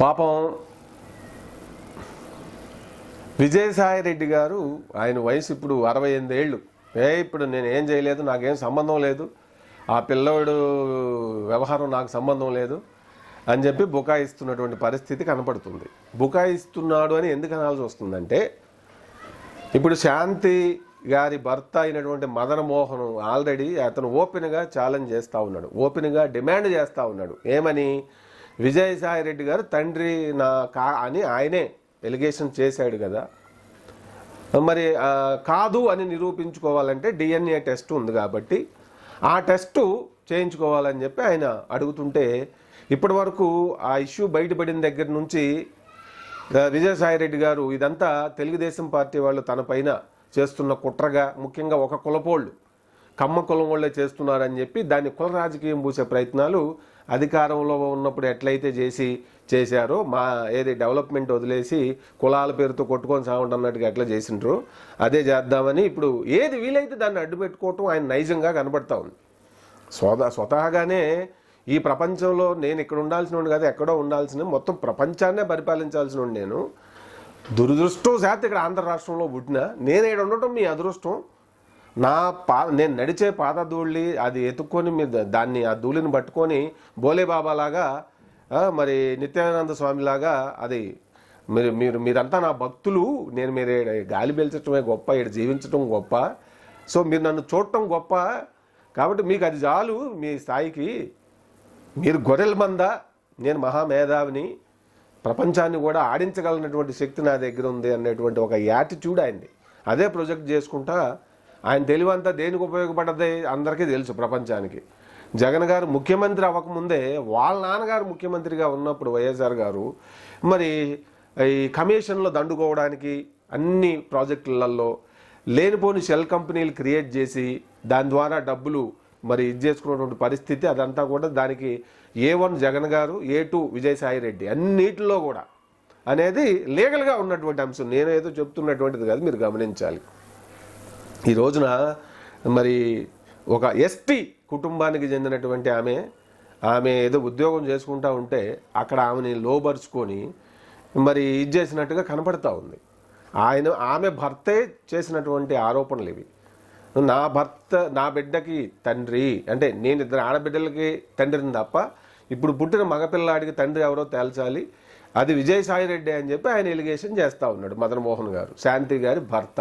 పాపం విజయసాయి రెడ్డి గారు ఆయన వయసు ఇప్పుడు అరవై ఎనిమిది ఏళ్ళు. ఏ ఇప్పుడు నేను ఏం చేయలేదు నాకేం సంబంధం లేదు. ఆ పిల్లవాడు వ్యవహారం నాకు సంబంధం లేదు అని చెప్పి బుకాయిస్తున్నటువంటి పరిస్థితి కనపడుతుంది. బుకాయిస్తున్నాడు అని ఎందుకు అనాల్సి వస్తుందంటే ఇప్పుడు శాంతి గారి భర్త అయినటువంటి మదన్ మోహన్ ఆల్రెడీ అతను ఓపెన్గా ఛాలెంజ్ చేస్తూ ఉన్నాడు. ఓపెన్గా డిమాండ్ చేస్తూ ఉన్నాడు. ఏమని? విజయసాయి రెడ్డి గారు తండ్రి నా కా అని ఆయనే ఎలిగేషన్ చేశాడు కదా. మరి కాదు అని నిరూపించుకోవాలంటే డిఎన్ఏ టెస్ట్ ఉంది కాబట్టి ఆ టెస్టు చేయించుకోవాలని చెప్పి ఆయన అడుగుతుంటే ఇప్పటి వరకు ఆ ఇష్యూ బయటపడిన దగ్గర నుంచి ఆ, విజయసాయి రెడ్డి గారు ఇదంతా తెలుగుదేశం పార్టీ వాళ్ళు తన పైన చేస్తున్న కుట్రగా ముఖ్యంగా ఒక కులపోళ్ళు కమ్మ కులం వాళ్ళే చేస్తున్నారని చెప్పి దాన్ని కుల రాజకీయం పూసే ప్రయత్నాలు అధికారంలో ఉన్నప్పుడు ఎట్లయితే చేసి చేశారో మా ఏది డెవలప్మెంట్ వదిలేసి కులాల పేరుతో కొట్టుకొని సాగుంట అన్నట్టుగా ఎట్లా చేసిండ్రు అదే చేద్దామని ఇప్పుడు ఏది వీలైతే దాన్ని అడ్డు పెట్టుకోవటం ఆయన నైజంగా కనబడతా ఉంది. స్వత స్వతహాగానే ఈ ప్రపంచంలో నేను ఇక్కడ ఉండాల్సిన ఉండి కాదు ఎక్కడో ఉండాల్సిన మొత్తం ప్రపంచాన్నే పరిపాలించాల్సిన నేను. దురదృష్టం శాతం ఇక్కడ ఆంధ్ర రాష్ట్రంలో పుట్టిన నేను ఇక్కడ ఉండటం మీ అదృష్టం. నా పా నేను నడిచే పాదధూళి అది ఎత్తుక్కొని మీరు దాన్ని ఆ ధూళిని పట్టుకొని బోలే బాబాలాగా మరి నిత్యానంద స్వామిలాగా అది మీరు మీరు మీరంతా నా భక్తులు. నేను మీరు ఈడ గాలి పీల్చడమే గొప్ప ఇక్కడ జీవించటం గొప్ప. సో మీరు నన్ను చూడటం గొప్ప. కాబట్టి మీకు అది చాలు మీ స్థాయికి. మీరు గొర్రెల మంద నేను మహామేధావిని. ప్రపంచాన్ని కూడా ఆడించగలనటువంటి శక్తి నా దగ్గర ఉంది అనేటువంటి ఒక యాటిట్యూడ్ అయింది అదే ప్రొజెక్ట్ చేసుకుంటా ఆయన తెలివంతా దేనికి ఉపయోగపడది అందరికీ తెలుసు ప్రపంచానికి. జగన్ గారు ముఖ్యమంత్రి అవ్వకముందే వాళ్ళ నాన్నగారు ముఖ్యమంత్రిగా ఉన్నప్పుడు వైఎస్ఆర్ గారు మరి ఈ కమిషన్లో దండుకోవడానికి అన్ని ప్రాజెక్టులలో లేనిపోని షెల్ కంపెనీలు క్రియేట్ చేసి దాని ద్వారా డబ్బులు మరి ఇది చేసుకున్నటువంటి పరిస్థితి అదంతా కూడా దానికి ఏ వన్ జగన్ గారు ఏ టూ విజయసాయి రెడ్డి అన్నిటిలో కూడా అనేది లీగల్గా ఉన్నటువంటి అంశం. నేనేదో చెప్తున్నటువంటిది కాదు మీరు గమనించాలి. ఈ రోజున మరి ఒక ఎస్టీ కుటుంబానికి చెందినటువంటి ఆమె ఆమె ఏదో ఉద్యోగం చేసుకుంటా ఉంటే అక్కడ ఆమెని లోబరుచుకొని మరి ఇది చేసినట్టుగా కనపడతా ఉంది. ఆయన ఆమె భర్తే చేసినటువంటి ఆరోపణలు ఇవి. నా భర్త నా బిడ్డకి తండ్రి అంటే నేను ఇద్దరు ఆడబిడ్డలకి తండ్రిని తప్ప ఇప్పుడు పుట్టిన మగపిల్లాడికి తండ్రి ఎవరో తేల్చాలి. అది విజయసాయిరెడ్డి అని చెప్పి ఆయన ఎలిగేషన్ చేస్తూ ఉన్నాడు మదన్ మోహన్ గారు. శాంతి గారి భర్త.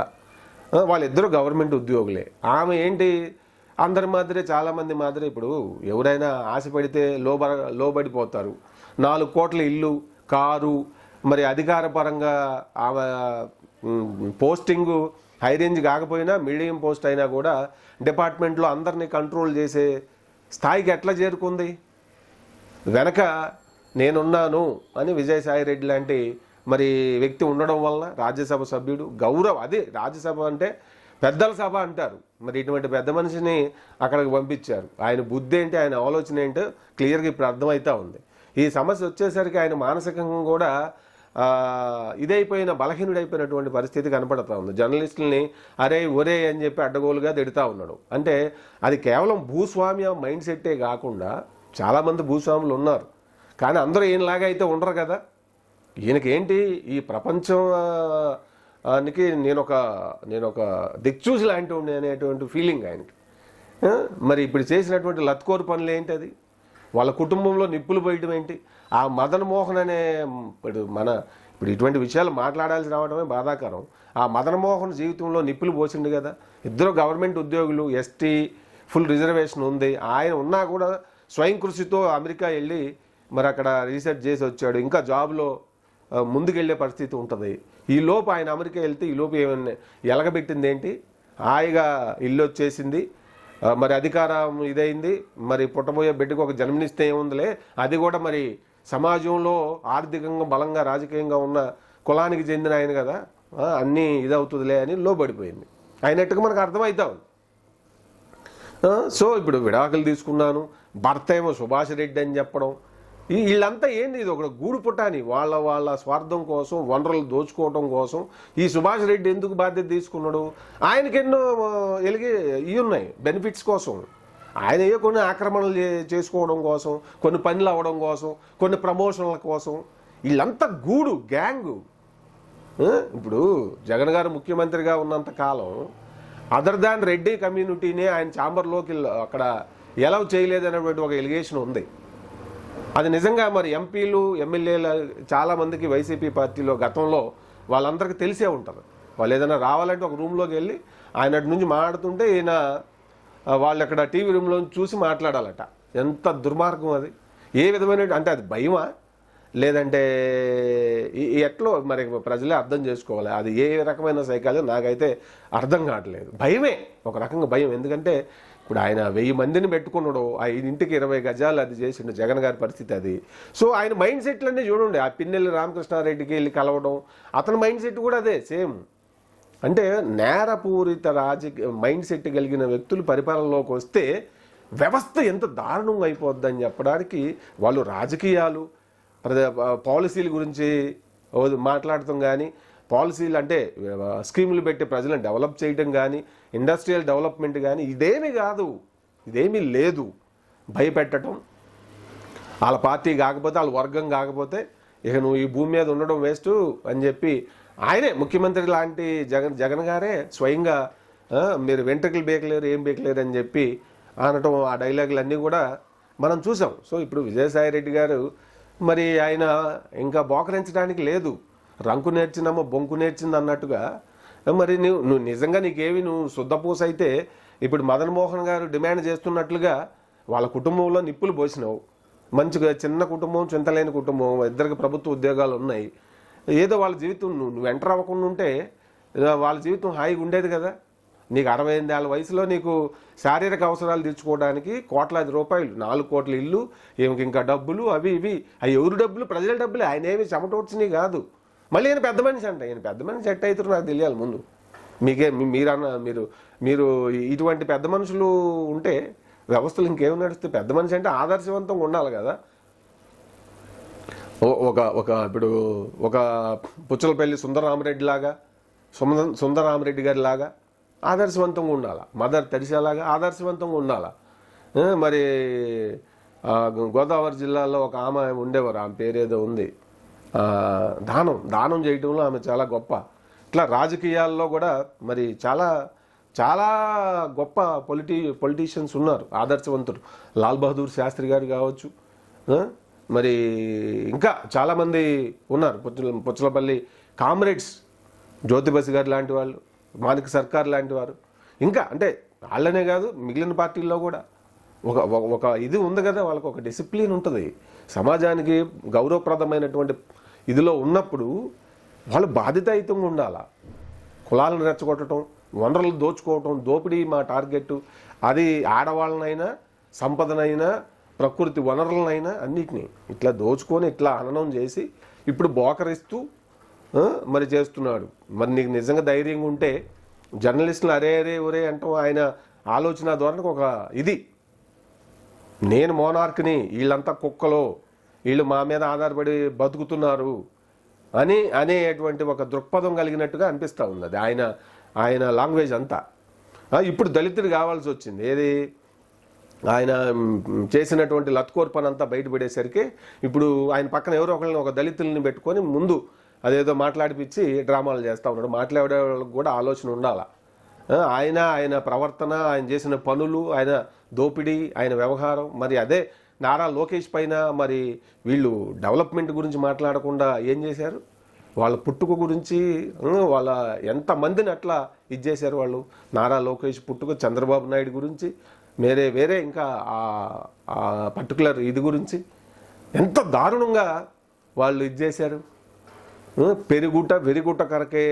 వాళ్ళిద్దరూ గవర్నమెంట్ ఉద్యోగులే. ఆమె ఏంటి? అందరి మాదిరే చాలామంది మాదిరే ఇప్పుడు ఎవరైనా ఆశపడితే లోబ లోబడిపోతారు. నాలుగు కోట్ల ఇల్లు కారు మరి అధికారపరంగా ఆమె పోస్టింగు హై రేంజ్ కాకపోయినా మీడియం పోస్ట్ అయినా కూడా డిపార్ట్మెంట్లో అందరినీ కంట్రోల్ చేసే స్థాయికి ఎట్లా చేరుకుంది? వెనక నేనున్నాను అని విజయసాయి రెడ్డి లాంటి మరి వ్యక్తి ఉండడం వల్ల రాజ్యసభ సభ్యుడు గౌరవ అదే రాజ్యసభ అంటే పెద్దల సభ అంటారు. మరి ఇటువంటి పెద్ద మనిషిని అక్కడికి పంపించారు. ఆయన బుద్ధి ఏంటి ఆయన ఆలోచన ఏంటో క్లియర్గా ఇప్పుడు అర్థమవుతా ఉంది. ఈ సమస్య వచ్చేసరికి ఆయన మానసికంగా కూడా ఇదైపోయిన బలహీనుడైపోయినటువంటి పరిస్థితి కనపడతా ఉంది. జర్నలిస్టుల్ని అరే ఒరే అని చెప్పి అడ్డగోలుగా తిడుతూ ఉన్నాడు. అంటే అది కేవలం భూస్వామ్య మైండ్ సెట్టే కాకుండా చాలామంది భూస్వాములు ఉన్నారు. కానీ అందరూ ఈయనలాగా అయితే ఉండరు కదా. ఈయనకి ఏంటి ఈ ప్రపంచానికి నేను ఒక నేను ఒక దిక్చూసి లాంటి ఉండే అనేటువంటి ఫీలింగ్ ఆయనకి. మరి ఇప్పుడు చేసినటువంటి లత్కోరు పనులు ఏంటి అది వాళ్ళ కుటుంబంలో నిప్పులు పోయటం ఏంటి? ఆ మదన్ మోహన్ అనే ఇప్పుడు మన ఇప్పుడు ఇటువంటి విషయాలు మాట్లాడాల్సి రావడమే బాధాకరం. ఆ మదన్ మోహన్ జీవితంలో నిప్పులు పోసిండు కదా? ఇద్దరు గవర్నమెంట్ ఉద్యోగులు ఎస్టీ ఫుల్ రిజర్వేషన్ ఉంది. ఆయన ఉన్నా కూడా స్వయం కృషితో అమెరికా వెళ్ళి మరి అక్కడ రీసెర్చ్ చేసి వచ్చాడు. ఇంకా జాబ్లో ముందుకెళ్ళే పరిస్థితి ఉంటుంది. ఈ లోపు ఆయన అమెరికా వెళ్తే ఈ లోపు ఏమైనా ఎలగబెట్టింది ఏంటి? హాయిగా ఇల్లు వచ్చేసింది. మరి అధికారం ఇదైంది. మరి పుట్టబోయే బిడ్డకు ఒక జన్మనిస్తే ఏముందిలే? అది కూడా మరి సమాజంలో ఆర్థికంగా బలంగా రాజకీయంగా ఉన్న కులానికి చెందిన ఆయన కదా. అన్నీ ఇదవుతుందిలే అని లోబడిపోయింది. అయినట్టుగా మనకు అర్థమవుతాం సో ఇప్పుడు విడాకులు తీసుకున్నాను. భర్త ఏమో సుభాష్ రెడ్డి అని చెప్పడం. వీళ్ళంతా ఏంది ఇది ఒక గూడు పుట్టాని? వాళ్ళ వాళ్ళ స్వార్థం కోసం వనరులు దోచుకోవడం కోసం ఈ సుభాష్ రెడ్డి ఎందుకు బాధ్యత తీసుకున్నాడు? ఆయనకెన్నో ఎలిగే ఎలిగి ఇవి ఉన్నాయి బెనిఫిట్స్ కోసం. ఆయన ఏ కొన్ని ఆక్రమణలు చే- చేసుకోవడం కోసం కొన్ని పనులు అవ్వడం కోసం కొన్ని ప్రమోషన్ల కోసం. వీళ్ళంతా గూడు గ్యాంగు. ఇప్పుడు జగన్ గారు ముఖ్యమంత్రిగా ఉన్నంత కాలం అదర్ దాన్ రెడ్డి కమ్యూనిటీనే ఆయన ఛాంబర్లోకి అక్కడ ఎలవ్ చేయలేదనేటువంటి ఒక ఎలిగేషన్ ఉంది. అది నిజంగా మరి ఎంపీలు ఎమ్మెల్యేల చాలామందికి వైసీపీ పార్టీలో గతంలో వాళ్ళందరికీ తెలిసే ఉంటారు వాళ్ళు ఏదైనా రావాలంటే ఒక రూమ్లోకి వెళ్ళి ఆయన నుంచి మాట్లాడుతుంటే ఈయన వాళ్ళు అక్కడ టీవీ రూమ్లో చూసి మాట్లాడాలట. ఎంత దుర్మార్గం అది. ఏ విధమైన అంటే అది భయమా? లేదంటే ఈ- ఎట్లో మరి ప్రజలే అర్థం చేసుకోవాలి. అది ఏ రకమైన సైకాలజీ నాకైతే అర్థం కావట్లేదు. భయమే. ఒక రకంగా భయం. ఎందుకంటే ఇప్పుడు ఆయన వెయ్యి మందిని పెట్టుకున్నాడు. ఆ ఇంటికి ఇరవై గజాలు అది చేసిండు జగన్ గారి పరిస్థితి అది. సో ఆయన మైండ్ సెట్లన్నీ చూడండి. ఆ పిన్నెల్లి రామకృష్ణారెడ్డికి వెళ్ళి కలవడం అతని మైండ్ సెట్ కూడా అదే సేమ్. అంటే నేరపూరిత రాజకీయ మైండ్ సెట్ కలిగిన వ్యక్తులు పరిపాలనలోకి వస్తే వ్యవస్థ ఎంత దారుణంగా అయిపోద్దని చెప్పడానికి వాళ్ళు రాజకీయాలు ప్రజా పాలసీల గురించి మాట్లాడటం కానీ పాలసీలు అంటే స్కీములు పెట్టి ప్రజలను డెవలప్ చేయడం కానీ ఇండస్ట్రియల్ డెవలప్మెంట్ కానీ ఇదేమీ కాదు. ఇదేమీ లేదు. భయపెట్టడం వాళ్ళ పార్టీ కాకపోతే వాళ్ళ వర్గం కాకపోతే ఇక నువ్వు ఈ భూమి మీద ఉండడం వేస్ట్ అని చెప్పి ఆయనే ముఖ్యమంత్రి లాంటి జగన్ జగన్ గారే స్వయంగా మీరు వెంట్రుకలు బేకలేరు ఏం బేకలేరు అని చెప్పి అనటం ఆ డైలాగులన్నీ కూడా మనం చూసాం. సో ఇప్పుడు విజయసాయి రెడ్డి గారు మరి ఆయన ఇంకా బోకరించడానికి లేదు. రంకు నేర్చినమ్మో బొంకు నేర్చింది అన్నట్టుగా. మరి నువ్వు నువ్వు నిజంగా నీకేవి నువ్వు శుద్ధపూస అయితే ఇప్పుడు మదన్ మోహన్ గారు డిమాండ్ చేస్తున్నట్లుగా వాళ్ళ కుటుంబంలో నిప్పులు పోసినావు. మంచిగా చిన్న కుటుంబం చింతలేని కుటుంబం ఇద్దరికి ప్రభుత్వ ఉద్యోగాలు ఉన్నాయి. ఏదో వాళ్ళ జీవితం నువ్వు నువ్వు ఎంటర్ అవ్వకుండా ఉంటే వాళ్ళ జీవితం హాయిగా ఉండేది కదా. నీకు అరవై ఎనిమిదేళ్ళ వయసులో నీకు శారీరక అవసరాలు తీర్చుకోవడానికి కోట్లాది రూపాయలు నాలుగు కోట్ల ఇల్లు ఈమెకి ఇంకా డబ్బులు అవి ఇవి. అవి ఎవరు డబ్బులు? ప్రజల డబ్బులు. ఆయన ఏమి చెమటోడ్చినవి కాదు. మళ్ళీ ఈయన పెద్ద మనిషి అంట. ఈయన పెద్ద మనిషి ఎట్ అవుతారు నాకు తెలియాలి ముందు. మీకే మీరన్న మీరు మీరు ఇటువంటి పెద్ద మనుషులు ఉంటే వ్యవస్థలు ఇంకేం నడుస్తే పెద్ద మనిషి అంటే ఆదర్శవంతంగా ఉండాలి కదా. ఒక ఒక ఇప్పుడు ఒక పుచ్చలపల్లి సుందరరామరెడ్డి లాగా సుందర సుందరరామరెడ్డి గారి లాగా ఆదర్శవంతంగా ఉండాలా? మదర్ తెరిసేలాగా ఆదర్శవంతంగా ఉండాలా? మరి గోదావరి జిల్లాలో ఒక ఆమె ఉండేవారు. ఆమె పేరేదో ఉంది. దానం దానం చేయటంలో ఆమె చాలా గొప్ప. ఇట్లా రాజకీయాల్లో కూడా మరి చాలా చాలా గొప్ప పొలిటీ పొలిటీషియన్స్ ఉన్నారు ఆదర్శవంతుడు లాల్ బహదూర్ శాస్త్రి గారు కావచ్చు మరి ఇంకా చాలామంది ఉన్నారు. పుచ్చల పుచ్చలపల్లి కామ్రేడ్స్ జ్యోతిబసి గారు లాంటి వాళ్ళు మానిక సర్కార్ లాంటి వారు. ఇంకా అంటే వాళ్ళనే కాదు మిగిలిన పార్టీల్లో కూడా. ఒక ఒక- ఒక ఇది ఉంది కదా వాళ్ళకి ఒక డిసిప్లిన్ ఉంటుంది. సమాజానికి గౌరవప్రదమైనటువంటి ఇదిలో ఉన్నప్పుడు వాళ్ళు బాధ్యతాయుతంగా ఉండాలా? కులాలను రెచ్చగొట్టడం వనరులు దోచుకోవటం దోపిడీ మా టార్గెట్ అది ఆడవాళ్ళనైనా సంపదనైనా ప్రకృతి వనరులనైనా అన్నిటినీ ఇట్లా దోచుకొని ఇట్లా హననం చేసి ఇప్పుడు బోకరిస్తూ మరి చేస్తున్నాడు. మరి నీకు నిజంగా ధైర్యంగా ఉంటే జర్నలిస్టులు అరే అరే ఒరే అంటాం ఆయన ఆలోచన ధోరణికి ఒక ఇది. నేను మోనార్క్ని వీళ్ళంతా కుక్కలో వీళ్ళు మా మీద ఆధారపడి బతుకుతున్నారు అని అనేటువంటి ఒక దృక్పథం కలిగినట్టుగా అనిపిస్తూ ఉంది అది ఆయన ఆయన లాంగ్వేజ్ అంతా. ఇప్పుడు దళితుడు కావాల్సి వచ్చింది. ఏది? ఆయన చేసినటువంటి లత్కోర్ పని అంతా బయటపడేసరికి ఇప్పుడు ఆయన పక్కన ఎవరో ఒకరిని ఒక దళితుల్ని పెట్టుకొని ముందు అదేదో మాట్లాడిపించి డ్రామాలు చేస్తూ ఉన్నాడు. మాట్లాడే వాళ్ళకి కూడా ఆలోచన ఉండాల? ఆయన ఆయన ప్రవర్తన ఆయన చేసిన పనులు ఆయన దోపిడీ ఆయన వ్యవహారం మరి అదే నారా లోకేష్ పైన మరి వీళ్ళు డెవలప్మెంట్ గురించి మాట్లాడకుండా ఏం చేశారు? వాళ్ళ పుట్టుక గురించి వాళ్ళ ఎంతమందిని అట్లా ఇది చేశారు వాళ్ళు? నారా లోకేష్ పుట్టుక చంద్రబాబు నాయుడు గురించి వేరే వేరే ఇంకా ఆ- పర్టికులర్ ఇది గురించి ఎంత దారుణంగా వాళ్ళు ఇది చేశారు? పెరుగుట విరుగుట కొరకే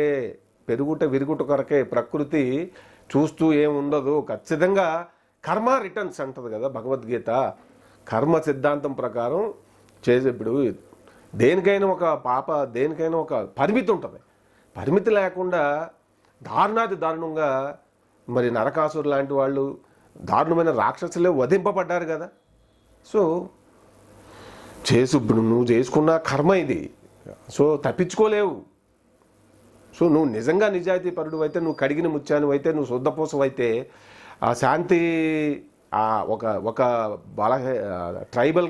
పెరుగుట విరుగుట కొరకే ప్రకృతి చూస్తూ ఏముండదు. ఖచ్చితంగా కర్మ రిటర్న్స్ అంటది కదా భగవద్గీత. కర్మ సిద్ధాంతం ప్రకారం చేసే ఇప్పుడు దేనికైనా ఒక పాప దేనికైనా ఒక పరిమితి ఉంటుంది. పరిమితి లేకుండా దారుణాది దారుణంగా మరి నరకాసురు లాంటి వాళ్ళు దారుణమైన రాక్షసులే వధింపబడ్డారు కదా. సో చేసు ఇప్పుడు నువ్వు చేసుకున్న కర్మ ఇది. సో తప్పించుకోలేవు. సో నువ్వు నిజంగా నిజాయితీ పరుడు అయితే నువ్వు కడిగిన ముత్యాను అయితే నువ్వు శుద్ధపోసం అయితే ఆ శాంతి ఒక ఒక బల ట్రైబల్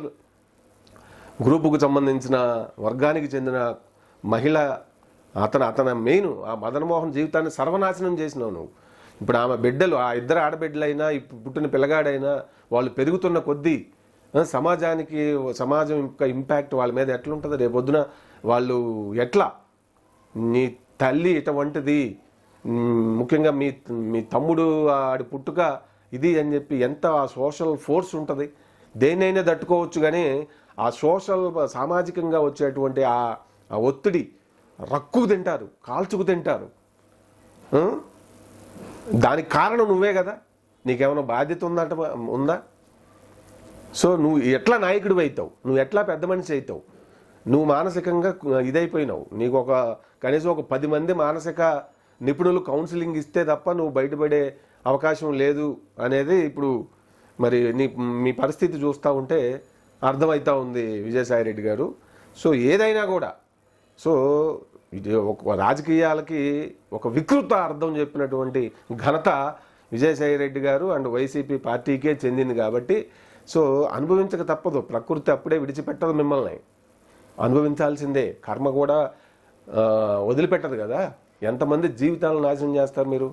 గ్రూపుకు సంబంధించిన వర్గానికి చెందిన మహిళ అతను అతను మెయిన్ ఆ మదన్మోహన్ జీవితాన్ని సర్వనాశనం చేసినావు నువ్వు. ఇప్పుడు ఆమె బిడ్డలు ఆ ఇద్దరు ఆడబిడ్డలైనా ఇప్పుడు పుట్టిన పిల్లగాడైనా వాళ్ళు పెరుగుతున్న కొద్దీ సమాజానికి సమాజం యొక్క ఇంపాక్ట్ వాళ్ళ మీద ఎట్లుంటుంది రేపొద్దున వాళ్ళు ఎట్లా? నీ తల్లి ఇటువంటిది ముఖ్యంగా మీ మీ తమ్ముడు ఆడి పుట్టుక ఇది అని చెప్పి ఎంత ఆ సోషల్ ఫోర్స్ ఉంటుంది? దేన్నైనా తట్టుకోవచ్చు కానీ ఆ సోషల్ సామాజికంగా వచ్చేటువంటి ఆ ఒత్తిడి రక్కు తింటారు కాల్చుకు తింటారు. దానికి కారణం నువ్వే కదా. నీకేమైనా బాధ్యత ఉందట ఉందా? సో నువ్వు ఎట్లా నాయకుడు అవుతావు నువ్వు ఎట్లా పెద్ద మనిషి అవుతావు నువ్వు మానసికంగా ఇదైపోయినావు. నీకు ఒక కనీసం ఒక పది మంది మానసిక నిపుణులు కౌన్సిలింగ్ ఇస్తే తప్ప నువ్వు బయటపడే అవకాశం లేదు అనేది ఇప్పుడు మరి నీ మీ పరిస్థితి చూస్తూ ఉంటే అర్థమవుతా ఉంది విజయసాయి రెడ్డి గారు. సో ఏదైనా కూడా సో ఇది ఒక రాజకీయాలకి ఒక వికృత అర్థం చెప్పినటువంటి ఘనత విజయసాయి రెడ్డి గారు అండ్ వైసీపీ పార్టీకే చెందింది కాబట్టి సో అనుభవించక తప్పదు. ప్రకృతి అప్పుడే విడిచిపెట్టదు మిమ్మల్ని. అనుభవించాల్సిందే. కర్మ కూడా వదిలిపెట్టదు కదా. ఎంతమంది జీవితాలను నాశనం చేస్తారు మీరు?